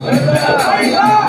Wake up!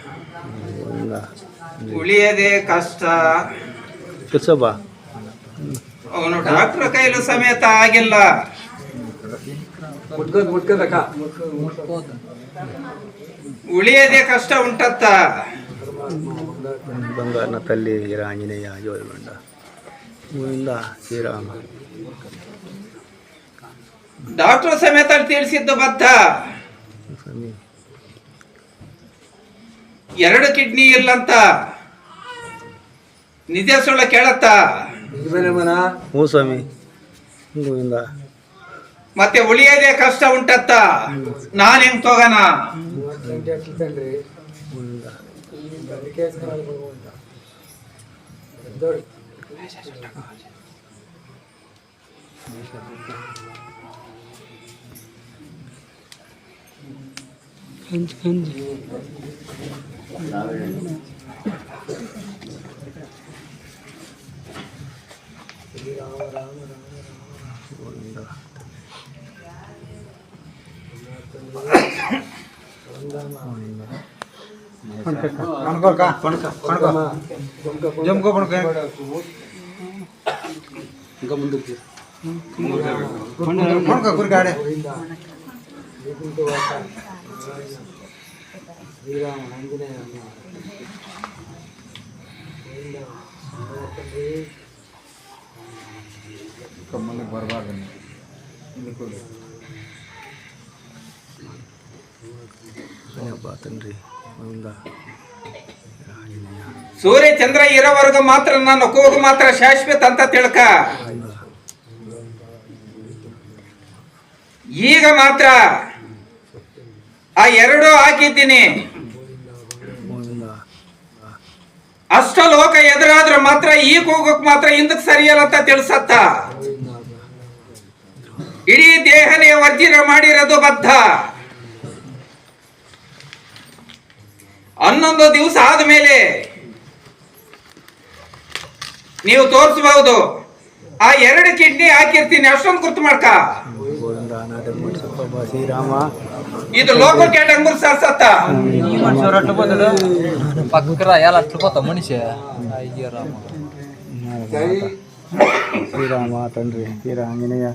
ಉಳಿಯದೇ ಕಷ್ಟ. ಕಸಬ ಅವನು doctor ಕೈಲೂ ಸಮೇತ ಆಗಿಲ್ಲ. ಉಳಿಯದೆ ಕಷ್ಟ ಉಂಟತ್ತ. ಬಂಗಾರನ ತಲ್ಲಿ ಆಂಜನೇಯ ಜೋಲ್ಗೊಂಡ ಗೋವಿಂದ ಶ್ರೀರಾಮ. ಡಾಕ್ಟರ್ ಸಮೇತ ತಿಳಿಸಿದ್ದು ಬದ್ಧ. ಸ್ವಾಮಿ. ಎರಡು ಕಿಡ್ನಿ ಇಲ್ಲಂತ? ನಿಜ ಸುಳ್ಳ ಕೇಳತ್ತ? ಹ್ಞೂ ಸ್ವಾಮಿ. ಗೋವಿಂದ ಮತ್ತೆ ಉಳಿಯದೇ ಕಷ್ಟ ಉಂಟತ್ತ? ನಾನು ಹೆಂಗ್ ತಗೋಣ ಗೋವಿಂದ ਹਾਂਜੀ ਹਾਂਜੀ పడుకోక పడుకో పడుకో జమ్కో పడుకో ఇంకా ముందు పడుకో కురికాడే ಗೋವಿಂದ ಆಂಜನೇಯ ಸೂರ್ಯ ಚಂದ್ರ ಇರೋವರೆಗೂ ಮಾತ್ರ ನಾನು ಕೂಗು ಮಾತ್ರ ಶಾಶ್ವತ ಅಂತ ತಿಳ್ಕ. ಈಗ ಮಾತ್ರ ಆ ಎರಡು ಹಾಕಿದ್ದೀನಿ. ಅಷ್ಟ ಲೋಕ ಎದುರಾದ್ರೆ ಮಾತ್ರ ಈ ಕೂಗಕ್ ಮಾತ್ರ ಹಿಂದಕ್ ಸರಿಯಲ್ಲ ಅಂತ ತಿಳಿಸತ್ತ. ಇಡೀ ದೇಹನೇ ವರ್ಜಿನ ಮಾಡಿರೋದು ಬದ್ಧ. ಹನ್ನೊಂದು ದಿವಸ ಆದ್ಮೇಲೆ ನೀವು ತೋರಿಸಬಹುದು ಆ ಎರಡು ಕಿಡ್ನಿ ಹಾಕಿರ್ತೀನಿ, ಅಷ್ಟೊಂದು ಗುರ್ತು ಮಾಡ್ಕ. ಶ್ರೀರಾಮ. ಇದು ಲೋಕಲ್ ಕ್ಯಾಟ್ ಅಂಗೂರ್ ಸರ್ ಸತ್ತ ಪಕ್ಕರ ಎಲ್ಲ ಅಟ್ಕೋತ ಮನುಷ್ಯ ಶ್ರೀರಾಮ ತಂಡ್ರಿ ಶ್ರೀರಾಮ ಆಂಜನೇಯ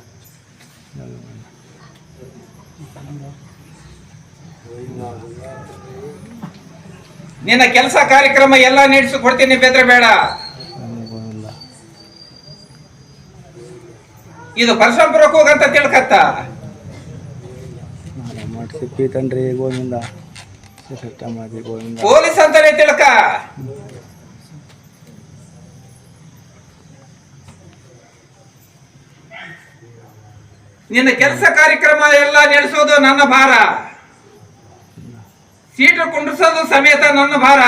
ನಿನ್ನ ಕೆಲಸ ಕಾರ್ಯಕ್ರಮ ಎಲ್ಲ ನಡೆಸಿಕೊಡ್ತೀನಿ ಬೆದ್ರೆ ಬೇಡ. ಇದು ಪರಶುರಾಮಪುರಕ್ಕೆ ಹೋಗಂತ ತಿಳ್ಕತ್ತ. ಸಿಕ್ಕೈತನ್ರಿ ಗೋವಿಂದ ಮಾಡಿ ಗೋವಿಂದ. ಪೊಲೀಸ್ ಅಂತಾನೆ ತಿಳ್ಕ. ನಿನ್ನ ಕೆಲಸ ಕಾರ್ಯಕ್ರಮ ಎಲ್ಲ ನಡೆಸೋದು ನನ್ನ ಭಾರ. ಸೀಟು ಕುಂಡ್ರಿಸೋದು ಸಮೇತ ನನ್ನ ಭಾರ.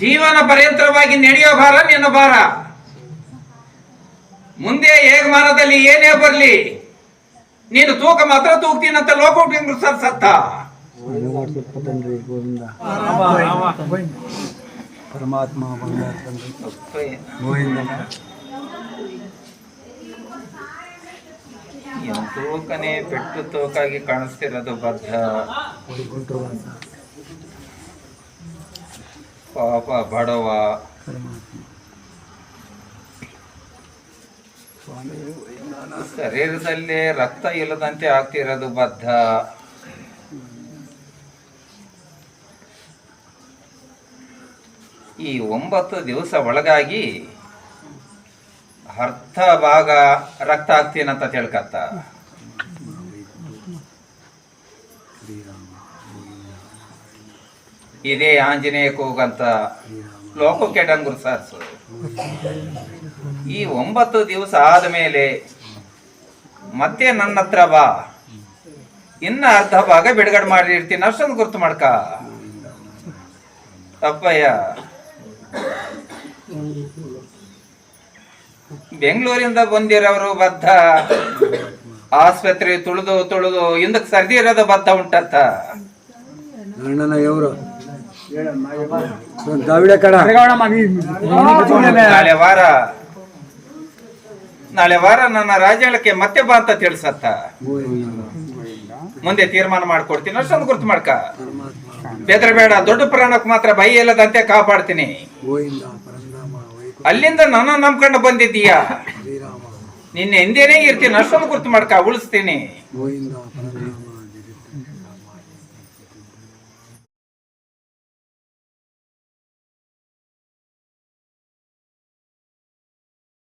ಜೀವನ ಪರ್ಯಂತರವಾಗಿ ನಡೆಯೋ ಭಾರ ನಿನ್ನ ಭಾರ. ಮುಂದೆ ಏಗಮಾನದಲ್ಲಿ ಏನೇ ಬರಲಿ ನೀನು ತೂಕ ಮಾತ್ರ ತೂಗ್ತೀನಂತ ಲೋಕ ಸತ್ತ ಮನೆ ಸತ್ತ. ಪರಮಾತ್ಮ ತೂಕನೇ ಪೆಟ್ಟು ತೂಕಾಗಿ ಕಾಣಿಸ್ತಿರೋದು ಬದ್ಧ. ಪಾಪ ಬಡವ ಪರಮಾತ್ಮ ಸ್ವಾಮಿ ಶರೀರದಲ್ಲಿ ರಕ್ತ ಇಲ್ಲದಂತೆ ಆಗ್ತಿರೋದು ಬದ್ಧ. ಈ ಒಂಬತ್ತು ದಿವಸ ಒಳಗಾಗಿ ಅರ್ಧ ಭಾಗ ರಕ್ತ ಆಗ್ತೀನಂತ ತಿಳ್ಕತ್ತ. ಇದೇ ಆಂಜನೇಯ ಕೂಗಂತ. ಲೋಕಕ್ಕೆ ಡಂಗುರು ಸಾರಿಸು. ಈ ಒಂಬತ್ತು ದಿವಸ ಆದಮೇಲೆ ಮತ್ತೆ ನನ್ನ ಹತ್ರ ಬಾ. ಇನ್ನ ಅರ್ಧ ಭಾಗ ಬಿಡುಗಡೆ ಮಾಡಿರ್ತೀನಿ. ಅಷ್ಟೊಂದು ಗುರ್ತು ಮಾಡ್ಕ. ಅಪ್ಪಯ್ಯ. ಬೆಂಗಳೂರಿಂದ ಬಂದಿರೋರು ಬದ್ಧ. ಆಸ್ಪತ್ರೆ ತುಳಿದು ತುಳಿದು ಹಿಂದಕ್ಕೆ ಸರ್ದಿರೋದು ಬದ್ಧ ಉಂಟತ್ತ ವಾರ. ನಾಳೆ ವಾರ ನನ್ನ ರಾಜ್ಯಕ್ಕೆ ಮತ್ತೆ ಬಾ ಅಂತ ತಿಳಿಸತ್ತ. ಮುಂದೆ ತೀರ್ಮಾನ ಮಾಡ್ಕೊಡ್ತೀನಿ. ಅಷ್ಟೊಂದು ಗುರ್ತು ಮಾಡ್ಕ. ಬೇಡ, ದೊಡ್ಡ ಪ್ರಾಣಕ್ಕೆ ಮಾತ್ರ ಭಯ ಇಲ್ಲದಂತೆ ಕಾಪಾಡ್ತೀನಿ. ಅಲ್ಲಿಂದ ನನ್ನ ನಂಬ್ಕೊಂಡು ಬಂದಿದ್ದೀಯ? ನಿನ್ನೆ ಹಿಂದೆನೇ ಇರ್ತೀನಿ. ಅಷ್ಟೊಂದು ಗುರ್ತು ಮಾಡ್ಕ, ಉಳಿಸ್ತೀನಿ.